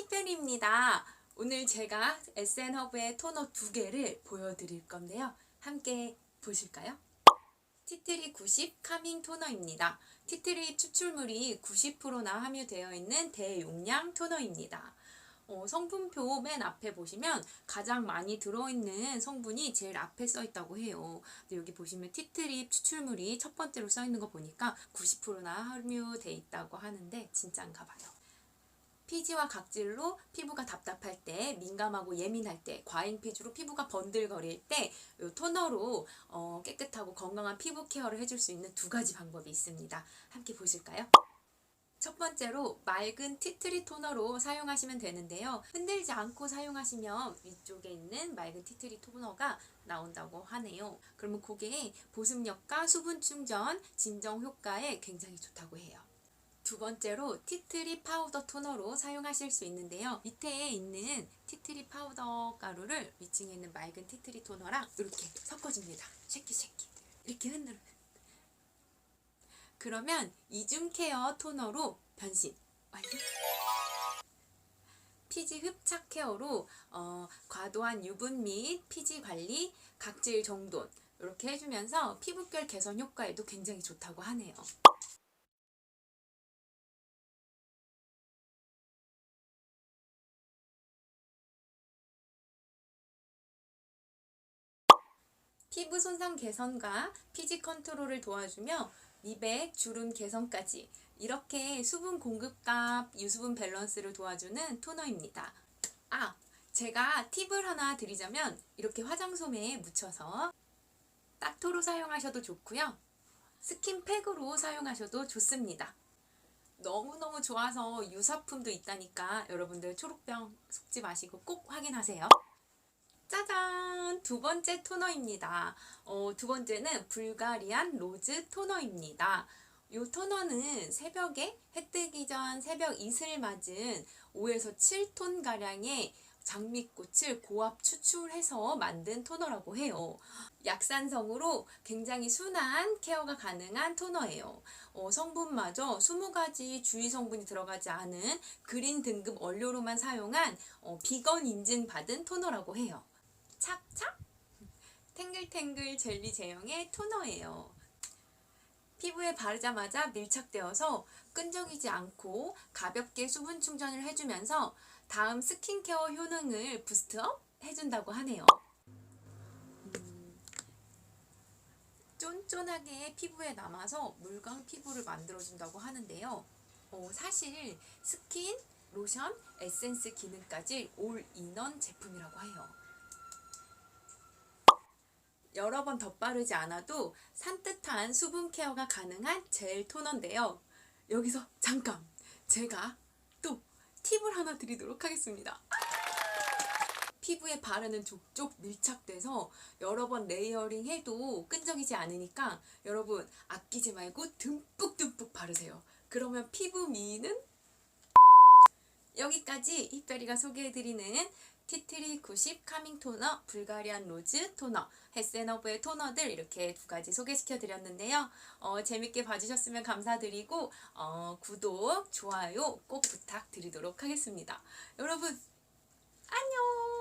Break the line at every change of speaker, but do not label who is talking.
이별입니다. 오늘 제가 SN허브의 토너 두 개를 보여드릴 건데요. 함께 보실까요? 티트리 90 카밍 토너입니다. 티트리 추출물이 90%나 함유되어 있는 대용량 토너입니다. 어, 성분표 맨 앞에 보시면 가장 많이 들어있는 성분이 제일 앞에 써 있다고 해요. 여기 보시면 티트립 추출물이 첫 번째로 써 있는 거 보니까 90%나 함유돼 있다고 하는데 진짠가 봐요. 피지와 각질로 피부가 답답할 때, 민감하고 예민할 때, 과잉 피지로 피부가 번들거릴 때, 이 토너로 어, 깨끗하고 건강한 피부 케어를 해줄 수 있는 두 가지 방법이 있습니다. 함께 보실까요? 첫 번째로 맑은 티트리 토너로 사용하시면 되는데요. 흔들지 않고 사용하시면 위쪽에 있는 맑은 티트리 토너가 나온다고 하네요. 그러면 그게 보습력과 수분 충전, 진정 효과에 굉장히 좋다고 해요. 두 번째로 티트리 파우더 토너로 사용하실 수 있는데요. 밑에 있는 티트리 파우더 가루를 위층에 있는 맑은 티트리 토너랑 이렇게 섞어줍니다. 쉐키 쉐키 이렇게 흔들어. 그러면 이중 케어 토너로 변신 완료. 피지 흡착 케어로 어, 과도한 유분 및 피지 관리, 각질 정돈 이렇게 해주면서 피부결 개선 효과에도 굉장히 좋다고 하네요. 피부 손상 개선과 피지 컨트롤을 도와주며 미백, 주름 개선까지 이렇게 수분 공급과 유수분 밸런스를 도와주는 토너입니다. 아, 제가 팁을 하나 드리자면 이렇게 화장솜에 묻혀서 딱토로 사용하셔도 좋고요. 스킨팩으로 사용하셔도 좋습니다. 너무너무 좋아서 유사품도 있다니까 여러분들 초록병 속지 마시고 꼭 확인하세요. 짜잔! 두 번째 토너입니다. 어, 두 번째는 불가리안 로즈 토너입니다. 이 토너는 새벽에 해 뜨기 전 새벽 이슬 맞은 5에서 7톤 가량의 장미꽃을 고압 추출해서 만든 토너라고 해요. 약산성으로 굉장히 순한 케어가 가능한 토너예요. 어, 성분마저 20가지 주의 성분이 들어가지 않은 그린 등급 원료로만 사용한 어, 비건 인증받은 토너라고 해요. 착착 탱글탱글 젤리 제형의 토너예요. 피부에 바르자마자 밀착되어서 끈적이지 않고 가볍게 수분 충전을 해주면서 다음 스킨케어 효능을 부스트업 해준다고 하네요. 음, 쫀쫀하게 피부에 남아서 물광 피부를 만들어준다고 하는데요. 어, 사실 스킨, 로션, 에센스 기능까지 올 인원 제품이라고 해요. 여러 번 덧바르지 않아도 산뜻한 수분 케어가 가능한 젤 토너인데요. 여기서 잠깐 제가 또 팁을 하나 드리도록 하겠습니다. 피부에 바르는 족족 밀착돼서 여러 번 레이어링 해도 끈적이지 않으니까 여러분 아끼지 말고 듬뿍듬뿍 바르세요. 그러면 피부 미는 여기까지 이별이가 소개해드리는 티트리 90 카밍 토너, 불가리안 로즈 토너, 햇센어브의 토너들 이렇게 두 가지 소개시켜 드렸는데요. 어, 재밌게 봐주셨으면 감사드리고 어, 구독, 좋아요 꼭 부탁드리도록 하겠습니다. 여러분 안녕.